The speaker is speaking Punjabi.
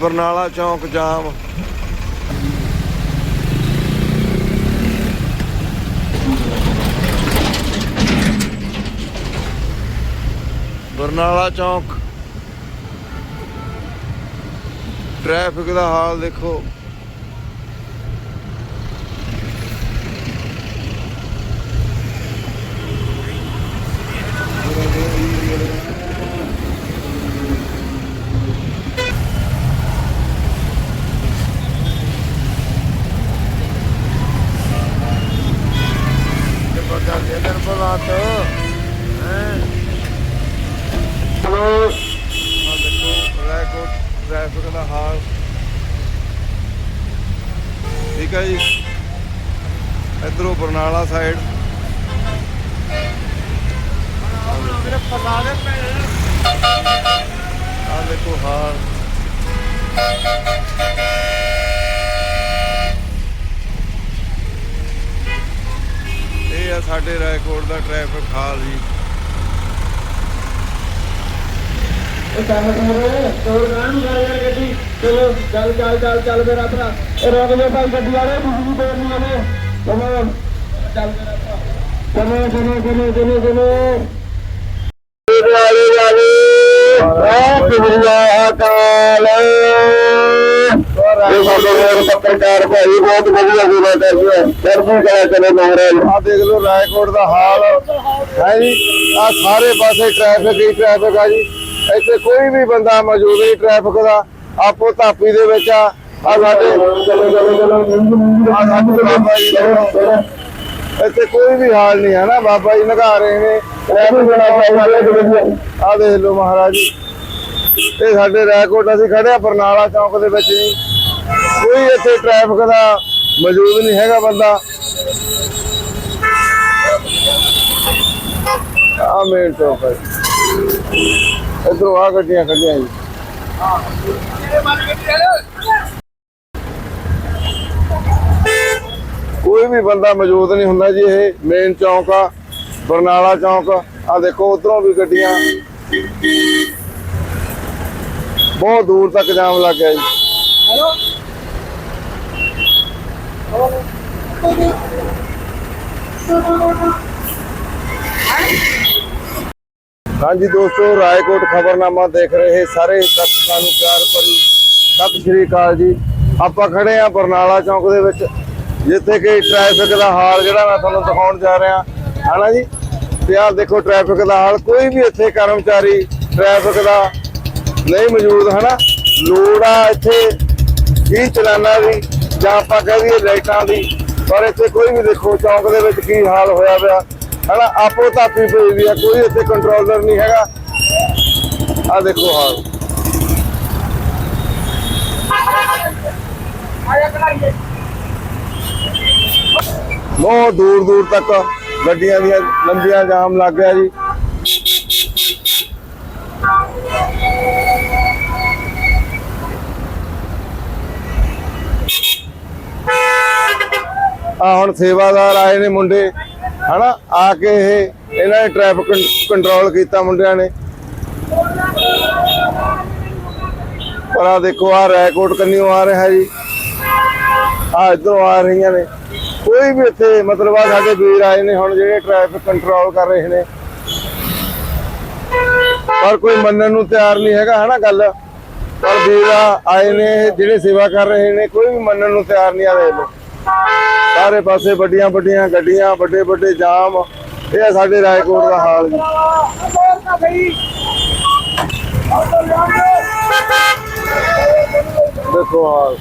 ਬਰਨਾਲਾ ਚੌਂਕ ਜਾਮ। ਬਰਨਾਲਾ ਚੌਂਕ। ਟ੍ਰੈਫਿਕ ਦਾ ਹਾਲ ਦੇਖੋ ਤੇ ਪਤਾ ਦੇ ਦਰ ਬਲਾਤ ਹੈ ਹਲੋ ਆ ਦੇਖੋ ਰੈਕੋਰਡ ਟ੍ਰੈਫਿਕ ਦਾ ਹਾਲ। ਠੀਕ ਹੈ ਜੀ। ਇਧਰੋਂ ਬਰਨਾਲਾ ਸਾਈਡ ਆ ਦੇਖੋ ਹਾਲ। ਇਹ ਆ ਸਾਡੇ ਰਾਏਕੋਟ ਦਾ ਟ੍ਰੈਫਿਕ ਹਾਲ ਜੀ ਇਹ ਕੰਮ ਕਰ ਰਿਹਾ ਤੋੜ ਨਾ ਨੂੰ ਕਰ ਗੱਡੀ। ਚਲੋ ਚੱਲ ਚੱਲ ਚੱਲ ਚੱਲ ਮੇਰਾ ਭਰਾ ਇਹ ਰੋਕ ਜਾ ਭਾਈ ਗੱਡੀ ਵਾਲੇ ਬਿਜਲੀ ਤੋੜ ਨਹੀਂ ਆਵੇ ਚਲੋ। ਚੱਲ ਮੇਰਾ ਭਰਾ ਚਲੋ ਚਲੋ ਚਲੋ ਚਲੋ ਚਲੋ। ਵਾਲੇ ਵਾਲੇ। ਆ ਕਿਬਰਿਆ ਕਾਲ ਇਹ ਸਾਡੇ ਮੇਰੇ ਪੱਤਰਕਾਰ ਭਾਈ ਬਹੁਤ ਵਧੀਆ ਸੇਵਾ ਕਰਦੇ ਆ ਚੜ੍ਹਦੀ ਕਲਾ ਚਲੋ ਮਹਾਰਾਜ। ਆ ਦੇਖ ਲਓ ਰਾਏਕੋਟ ਦਾ ਹਾਲ। ਹੈ ਜੀ? ਆ ਸਾਰੇ ਪਾਸੇ ਟ੍ਰੈਫਿਕ ਹੀ ਟ੍ਰੈਫਿਕ ਆ ਜੀ। ਇੱਥੇ ਕੋਈ ਵੀ ਬੰਦਾ ਮੌਜੂਦ ਨਹੀਂ ਟ੍ਰੈਫਿਕ ਦਾ। ਆਪੋ ਧਾਪੀ ਦੇ ਵਿੱਚ ਆ। ਆ ਸਾਡੇ ਚਲੋ ਆ ਸਾਡੇ ਬਾਬਾ ਜੀ ਇੱਥੇ ਕੋਈ ਵੀ ਹਾਲ ਨਹੀਂ ਹੈ ਨਾ। ਬਾਬਾ ਜੀ ਨਗਾ ਰਹੇ ਨੇ। ਆ ਦੇਖ ਲਓ ਮਹਾਰਾਜ ਜੀ। ਇਹ ਸਾਡੇ ਰਾਏਕੋਟ ਅਸੀਂ ਖੜੇ ਆ, ਬਰਨਾਲਾ ਚੌਂਕ ਦੇ ਵਿੱਚ ਜੀ। ਕੋਈ ਇੱਥੇ ਟ੍ਰੈਫਿਕ ਦਾ ਮੌਜੂਦ ਨਹੀਂ ਹੈਗਾ ਬੰਦਾ। ਆ ਮੇਨ ਚੌਂਕ ਹੈ। ਇਧਰੋਂ ਆ ਗੱਡੀਆਂ ਖੜੀਆਂ ਜੀ। ਕੋਈ ਵੀ ਬੰਦਾ ਮੌਜੂਦ ਨਹੀਂ ਹੁੰਦਾ ਜੀ, ਇਹ ਮੇਨ ਚੌਂਕ ਆ, ਬਰਨਾਲਾ ਚੌਂਕ ਆ। ਦੇਖੋ, ਉਧਰੋਂ ਵੀ ਗੱਡੀਆਂ। ਬਹੁਤ ਦੂਰ ਤੱਕ ਜਾਮ ਲੱਗ ਗਿਆ ਜੀ। ਹਾਂਜੀ ਦੋਸਤੋ, ਰਾਏਕੋਟ ਖਬਰਨਾਮਾ ਦੇਖ ਰਹੇ ਸਾਰੇ ਦਰਸ਼ਕਾਂ ਨੂੰ ਪਿਆਰ ਭਰੀ ਸਤਿ ਸ਼੍ਰੀ ਅਕਾਲ ਜੀ। ਆਪਾਂ ਖੜੇ ਆ ਬਰਨਾਲਾ ਚੌਂਕ ਦੇ ਵਿੱਚ, ਜਿੱਥੇ ਕਿ ਟ੍ਰੈਫਿਕ ਦਾ ਹਾਲ ਜਿਹੜਾ ਮੈਂ ਤੁਹਾਨੂੰ ਦਿਖਾਉਣ ਜਾ ਰਿਹਾ। ਹਨਾ ਜੀ? ਤੇ ਆਹ ਦੇਖੋ ਟ੍ਰੈਫਿਕ ਦਾ ਹਾਲ, ਕੋਈ ਵੀ ਇੱਥੇ ਕਰਮਚਾਰੀ ਟ੍ਰੈਫਿਕ ਦਾ ਨਹੀਂ ਮੌਜੂਦ, ਹਨਾ? ਲੋੜ ਆ ਇੱਥੇ ਕੀ ਚਲਾਨਾ ਦੀ, ਜਾਂ ਆਪਾਂ ਕਹਿ ਦਈਏ ਲਾਈਟਾਂ ਦੀ। ਪਰ ਇੱਥੇ ਕੋਈ ਵੀ ਦੇਖੋ, ਚੌਂਕ ਦੇ ਵਿੱਚ ਕੀ ਹਾਲ ਹੋਇਆ ਪਿਆ। ਹਨਾ ਆਪੋ ਤਾਪੀ ਪਈ ਵੀ ਆ, ਕੋਈ ਇੱਥੇ ਕੰਟਰੋਲਰ ਨਹੀਂ ਹੈਗਾ। ਆ ਦੇਖੋ ਹਾਲ। ਬਹੁਤ ਦੂਰ ਦੂਰ ਤੱਕ ਗੱਡੀਆਂ ਦੀਆਂ ਲੰਬੀਆਂ ਜਾਮ ਲੱਗ ਗਿਆ ਜੀ। ਆ ਹੁਣ ਸੇਵਾਦਾਰ ਆਏ ਨੇ ਮੁੰਡੇ। ਹਨਾ? ਆ ਕੇ ਇਹ ਇਹਨਾਂ ਨੇ ਟ੍ਰੈਫਿਕ ਕੰਟਰੋਲ ਕੀਤਾ ਮੁੰਡਿਆਂ ਨੇ। ਪਰ ਆ ਦੇਖੋ ਆ ਰੈਕੋਰਡ ਕੰਨਿਓ ਆ ਰਿਹਾ ਜੀ। ਆ ਇਧਰੋਂ ਆ ਰਹੀਆਂ ਨੇ। ਕੋਈ ਵੀ ਇੱਥੇ, ਮਤਲਬ ਆ ਸਾਡੇ ਵੀਰ ਆਏ ਨੇ ਹੁਣ ਜਿਹੜੇ ਟ੍ਰੈਫਿਕ ਕੰਟਰੋਲ ਕਰ ਰਹੇ ਨੇ। ਪਰ ਕੋਈ ਮੰਨਣ ਨੂੰ ਤਿਆਰ ਨਹੀਂ ਹੈਗਾ, ਹਨਾ ਗੱਲ? ਪਰ ਵੀਰ ਆਏ ਨੇ, ਜਿਹੜੇ ਸੇਵਾ ਕਰ ਰਹੇ ਨੇ, ਕੋਈ ਵੀ ਮੰਨਣ ਨੂੰ ਤਿਆਰ ਨਹੀਂ ਆ ਰਹੇ ਨੇ ਸਾਰੇ ਪਾਸੇ ਵੱਡੀਆਂ ਵੱਡੀਆਂ ਗੱਡੀਆਂ, ਵੱਡੇ ਵੱਡੇ ਜਾਮ। ਇਹ ਆ ਸਾਡੇ ਰਾਏਕੋਟ ਦਾ ਹਾਲ ਜੀ। ਦੇਖੋ ਹਾਲ।